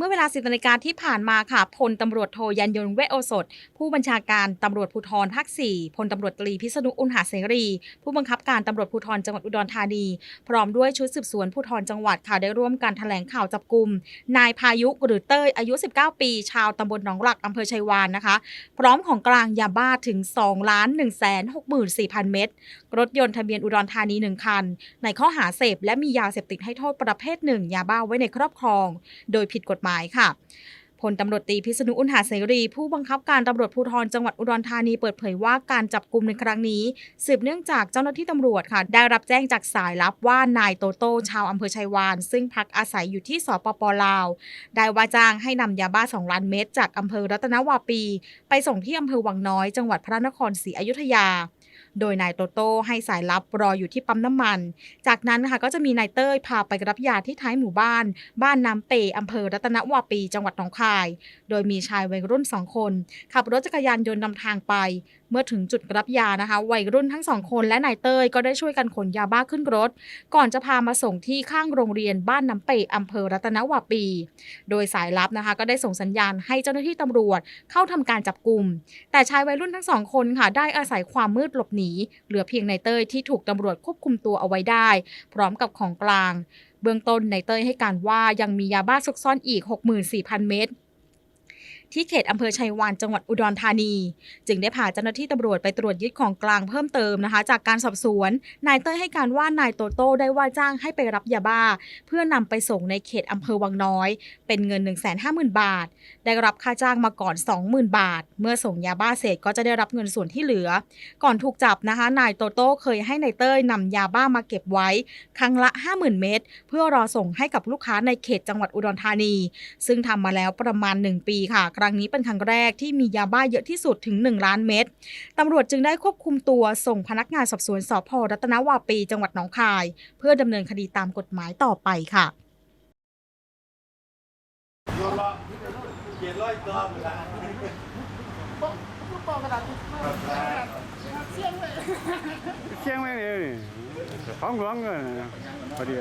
เมื่อเวลาสิบนาฬิกาที่ผ่านมาค่ะพลตำรวจโทยันยนเวโอสถผู้บัญชาการตำรวจภูธรภาค4พลตำรวจตรีพิษณุอุณหาเสรี ผู้บังคับการตำรวจภูธรจังหวัดอุดรธานี พร้อมด้วยชุดสืบสวนภูธรจังหวัดค่ะได้ร่วมกันแถลงข่าวจับกลุ่มนายพายุหรือเต้ยอายุ 19 ปี ชาวตำบลหนองหลักอำเภอชัยวานนะคะ พร้อมของกลางยาบ้าถึง2ล้าน1 6 4 0 0 0 เม็ดรถยนต์ทะเบียนอุดรธานี 1 คัน ในข้อหาเสพและมียาเสพติดให้โทษประเภทหนึ่งยาบ้าไว้ในครอบครอง โดยผิดกฎหมายค่ะพลตำรวจตีพิษณุอุณหาเสรี ผู้บังคับการตำรวจภูธรจังหวัดอุดรธานีเปิดเผยว่าการจับกลุ่มในครั้งนี้ สืบเนื่องจากเจ้าหน้าที่ตำรวจค่ะ ได้รับแจ้งจากสายลับว่านายโตโต้ชาวอำเภอชัยวาน ซึ่งพักอาศัยอยู่ที่สปปลาว ได้ว่าจ้างให้นำยาบ้า 2 ล้านเม็ดจากอำเภอรัตนวาปี ไปส่งที่อำเภอวังน้อยจังหวัดพระนครศรีอยุธยา โดยนายโตโต้ให้สายลับรออยู่ที่ปั๊มน้ำมัน จากนั้นค่ะก็จะมีนายเต้ยพาไปรับยาที่ท้ายหมู่บ้าน บ้านน้ำเปอำเภอรัตนวาปีจังหวัดหนองคาย โดยมีชายวัยรุ่นสองคน ขับรถจักรยานยนต์นำทางไป เมื่อถึงจุดรับยานะคะ วัยรุ่นทั้งสองคนและนายเต้ยก็ได้ช่วยกันขนยาบ้าขึ้นรถ ก่อนจะพามาส่งที่ข้างโรงเรียนบ้านน้ำเปอำเภอรัตนวาปี โดยสายลับนะคะ ก็ได้ส่งสัญญาณให้เจ้าหน้าที่ตำรวจเข้าทำการจับกลุ่มแต่ชายวัยรุ่นทั้งสองคนค่ะได้อาศัยความมืดหลบหนีเหลือเพียงนายเต้ยที่ถูกตำรวจควบคุมตัวเอาไว้ได้ พร้อมกับของกลาง เบื้องต้นนายเต้ยให้การว่ายังมียาบ้าซุกซ่อนอีก 64,000 เม็ด ที่เขตอำเภอชัยวานจังหวัดอุดรธานี จึงได้พาเจ้าหน้าที่ตำรวจไปตรวจยึดของกลางเพิ่มเติมนะคะ จากการสอบสวน นายเต้ยให้การว่านายโตโต้ได้ว่าจ้างให้ไปรับยาบ้า เพื่อนำไปส่งในเขตอำเภอวังน้อย เป็นเงิน 150,000 บาท ได้รับค่าจ้างมาก่อน 20,000 บาท เมื่อส่งยาบ้าเสร็จก็จะได้รับเงินส่วนที่เหลือ ก่อนถูกจับนะคะ นายโตโต้เคยให้นายเต้ยนำยาบ้ามาเก็บไว้ ครั้งละ 50,000 เม็ดเพื่อรอส่งให้กับลูกค้าในเขตจังหวัดอุดรธานี ซึ่งทำมาแล้วประมาณ 1 ปีค่ะครั้งนี้เป็นครั้งแรกที่มียาบ้าเยอะที่สุดถึง 1 ล้านเม็ดตำรวจจึงได้ควบคุมตัวส่งพนักงานสอบสวนสพรัตนวาปี จังหวัดหนองคาย เพื่อดำเนินคดีตามกฎหมายต่อไปค่ะเจ็ดร้อยตัวหมดละเชียงไม่เลยของหลวงเงินพอดี